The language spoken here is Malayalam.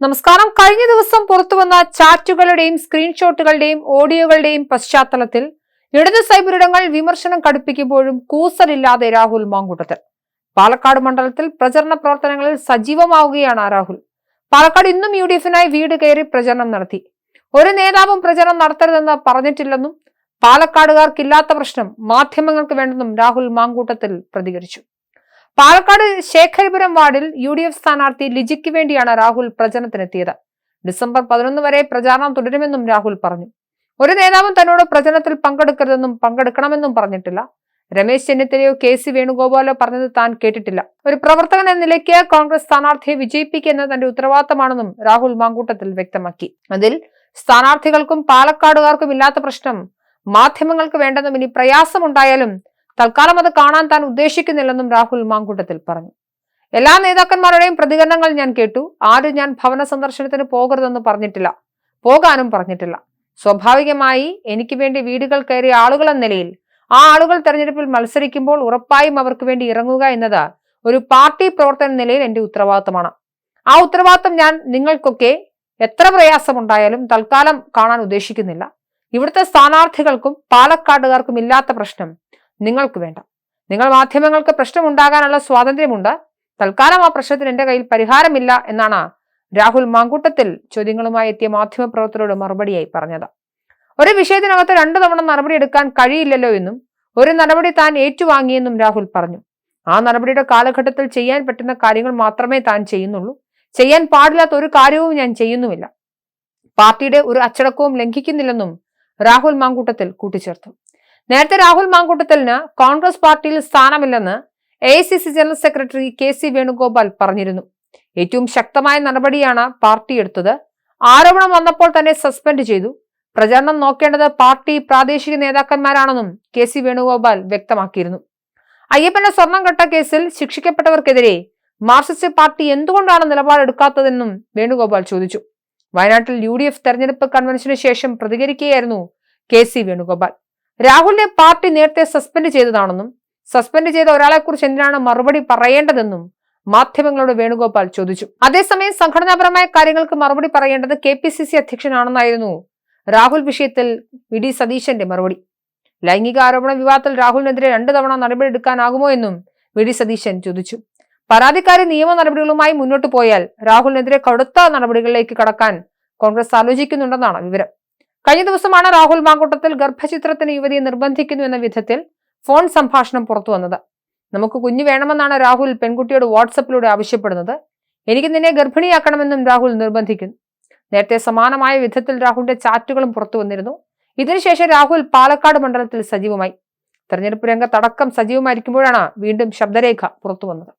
നമസ്കാരം. കഴിഞ്ഞ ദിവസം പുറത്തുവന്ന ചാറ്റുകളുടെയും സ്ക്രീൻഷോട്ടുകളുടെയും ഓഡിയോകളുടെയും പശ്ചാത്തലത്തിൽ ഇടത് സൈബറിടങ്ങൾ വിമർശനം കടുപ്പിക്കുമ്പോഴും കൂസലില്ലാതെ രാഹുൽ മാങ്കൂട്ടത്തിൽ. പാലക്കാട് മണ്ഡലത്തിൽ പ്രചരണ പ്രവർത്തനങ്ങളിൽ സജീവമാവുകയാണ് രാഹുൽ. പാലക്കാട് ഇന്നും യു ഡി എഫിനായി വീട് കയറി പ്രചരണം നടത്തി. ഒരു നേതാവും പ്രചരണം നടത്തരുതെന്ന് പറഞ്ഞിട്ടില്ലെന്നും പാലക്കാടുകാർക്കില്ലാത്ത പ്രശ്നം മാധ്യമങ്ങൾക്ക് വേണ്ടെന്നും രാഹുൽ മാങ്കൂട്ടത്തിൽ പ്രതികരിച്ചു. പാലക്കാട് ശേഖരപുരം വാർഡിൽ യു ഡി എഫ് സ്ഥാനാർത്ഥി ലിജിക്ക് വേണ്ടിയാണ് രാഹുൽ പ്രചരണത്തിനെത്തിയത്. ഡിസംബർ പതിനൊന്ന് വരെ പ്രചാരണം തുടരുമെന്നും രാഹുൽ പറഞ്ഞു. ഒരു നേതാവും തന്നോട് പ്രചരണത്തിൽ പങ്കെടുക്കരുതെന്നും പങ്കെടുക്കണമെന്നും പറഞ്ഞിട്ടില്ല. രമേശ് ചെന്നിത്തലയോ കെ സി വേണുഗോപാലോ പറഞ്ഞത് താൻ കേട്ടിട്ടില്ല. ഒരു പ്രവർത്തകൻ എന്ന നിലയ്ക്ക് കോൺഗ്രസ് സ്ഥാനാർത്ഥിയെ വിജയിപ്പിക്കുന്ന തന്റെ ഉത്തരവാദിത്തമാണെന്നും രാഹുൽ മാങ്കൂട്ടത്തിൽ വ്യക്തമാക്കി. അതിൽ സ്ഥാനാർത്ഥികൾക്കും പാലക്കാടുകാർക്കും ഇല്ലാത്ത പ്രശ്നം മാധ്യമങ്ങൾക്ക് വേണ്ടെന്നും ഇനി പ്രയാസമുണ്ടായാലും തൽക്കാലം അത് കാണാൻ താൻ ഉദ്ദേശിക്കുന്നില്ലെന്നും രാഹുൽ മാങ്കൂട്ടത്തിൽ പറഞ്ഞു. എല്ലാ നേതാക്കന്മാരുടെയും പ്രതികരണങ്ങൾ ഞാൻ കേട്ടു. ആരും ഞാൻ ഭവന സന്ദർശനത്തിന് പോകരുതെന്ന് പറഞ്ഞിട്ടില്ല. പോകാനും പറഞ്ഞിട്ടില്ല. സ്വാഭാവികമായി എനിക്ക് വേണ്ടി വീടുകൾ കയറിയ ആളുകൾ എന്ന നിലയിൽ ആ ആളുകൾ തെരഞ്ഞെടുപ്പിൽ മത്സരിക്കുമ്പോൾ ഉറപ്പായും അവർക്ക് വേണ്ടി ഇറങ്ങുക എന്നത് ഒരു പാർട്ടി പ്രവർത്തന നിലയിൽ എന്റെ ഉത്തരവാദിത്തമാണ്. ആ ഉത്തരവാദിത്തം ഞാൻ നിങ്ങൾക്കൊക്കെ എത്ര പ്രയാസമുണ്ടായാലും തൽക്കാലം കാണാൻ ഉദ്ദേശിക്കുന്നില്ല. ഇവിടുത്തെ സ്ഥാനാർത്ഥികൾക്കും പാലക്കാടുകാർക്കും ഇല്ലാത്ത പ്രശ്നം നിങ്ങൾക്ക് വേണ്ട. നിങ്ങൾ മാധ്യമങ്ങൾക്ക് പ്രശ്നമുണ്ടാകാനുള്ള സ്വാതന്ത്ര്യമുണ്ട്. തൽക്കാലം ആ പ്രശ്നത്തിന് എന്റെ കയ്യിൽ പരിഹാരമില്ല എന്നാണ് രാഹുൽ മാങ്കൂട്ടത്തിൽ ചോദ്യങ്ങളുമായി എത്തിയ മാധ്യമപ്രവർത്തകരോട് മറുപടിയായി പറഞ്ഞത്. ഒരു വിഷയത്തിനകത്ത് രണ്ടു തവണ നടപടി എടുക്കാൻ കഴിയില്ലല്ലോ എന്നും ഒരു നടപടി താൻ ഏറ്റുവാങ്ങിയെന്നും രാഹുൽ പറഞ്ഞു. ആ നടപടിയുടെ കാലഘട്ടത്തിൽ ചെയ്യാൻ പറ്റുന്ന കാര്യങ്ങൾ മാത്രമേ താൻ ചെയ്യുന്നുള്ളൂ. ചെയ്യാൻ പാടില്ലാത്ത ഒരു കാര്യവും ഞാൻ ചെയ്യുന്നുമില്ല. പാർട്ടിയുടെ ഒരു അച്ചടക്കവും ലംഘിക്കുന്നില്ലെന്നും രാഹുൽ മാങ്കൂട്ടത്തിൽ കൂട്ടിച്ചേർത്തു. നേരത്തെ രാഹുൽ മാങ്കൂട്ടത്തലിന് കോൺഗ്രസ് പാർട്ടിയിൽ സ്ഥാനമില്ലെന്ന് A general secretary K C Venugopal പറഞ്ഞിരുന്നു. ഏറ്റവും ശക്തമായ നടപടിയാണ് പാർട്ടി എടുത്തത്. ആരോപണം വന്നപ്പോൾ തന്നെ സസ്പെൻഡ് ചെയ്തു. പ്രചരണം നോക്കേണ്ടത് പാർട്ടി പ്രാദേശിക നേതാക്കന്മാരാണെന്നും കെ സി വേണുഗോപാൽ വ്യക്തമാക്കിയിരുന്നു. അയ്യപ്പന്റെ സ്വർണം കെട്ട കേസിൽ ശിക്ഷിക്കപ്പെട്ടവർക്കെതിരെ മാർക്സിസ്റ്റ് പാർട്ടി എന്തുകൊണ്ടാണ് നിലപാടെടുക്കാത്തതെന്നും വേണുഗോപാൽ ചോദിച്ചു. വയനാട്ടിൽ യു ഡി എഫ് തെരഞ്ഞെടുപ്പ് കൺവെൻഷന് ശേഷം പ്രതികരിക്കുകയായിരുന്നു കെ സി വേണുഗോപാൽ. രാഹുലിനെ പാർട്ടി നേരത്തെ സസ്പെൻഡ് ചെയ്തതാണെന്നും സസ്പെൻഡ് ചെയ്ത ഒരാളെക്കുറിച്ച് എന്തിനാണ് മറുപടി പറയേണ്ടതെന്നും മാധ്യമങ്ങളോട് വേണുഗോപാൽ ചോദിച്ചു. അതേസമയം സംഘടനാപരമായ കാര്യങ്ങൾക്ക് മറുപടി പറയേണ്ടത് കെ പി സി സി അധ്യക്ഷനാണെന്നായിരുന്നു രാഹുൽ വിഷയത്തിൽ വി ഡി സതീശന്റെ മറുപടി. ലൈംഗിക ആരോപണ വിവാദത്തിൽ രാഹുലിനെതിരെ രണ്ടു തവണ നടപടി നടപടിയെടുക്കാനാകുമോ എന്നും വി ഡി സതീശൻ ചോദിച്ചു. പരാതിക്കാരി നിയമ നടപടികളുമായി മുന്നോട്ട് പോയാൽ രാഹുലിനെതിരെ കടുത്ത നടപടികളിലേക്ക് കടക്കാൻ കോൺഗ്രസ് ആലോചിക്കുന്നുണ്ടെന്നാണ് വിവരം. കഴിഞ്ഞ ദിവസമാണ് രാഹുൽ മാങ്കൂട്ടത്തിൽ ഗർഭചിത്രത്തിന് യുവതിയെ നിർബന്ധിക്കുന്നു എന്ന വിധത്തിൽ ഫോൺ സംഭാഷണം പുറത്തു വന്നത്. നമുക്ക് കുഞ്ഞു വേണമെന്നാണ് രാഹുൽ പെൺകുട്ടിയോട് വാട്സപ്പിലൂടെ ആവശ്യപ്പെടുന്നത്. എനിക്ക് നിന്നെ ഗർഭിണിയാക്കണമെന്നും രാഹുൽ നിർബന്ധിക്കുന്നു. നേരത്തെ സമാനമായ വിധത്തിൽ രാഹുലിന്റെ ചാറ്റുകളും പുറത്തു വന്നിരുന്നു. ഇതിനുശേഷം രാഹുൽ പാലക്കാട് മണ്ഡലത്തിൽ സജീവമായി. തെരഞ്ഞെടുപ്പ് രംഗത്തടക്കം സജീവമായിരിക്കുമ്പോഴാണ് വീണ്ടും ശബ്ദരേഖ പുറത്തു വന്നത്.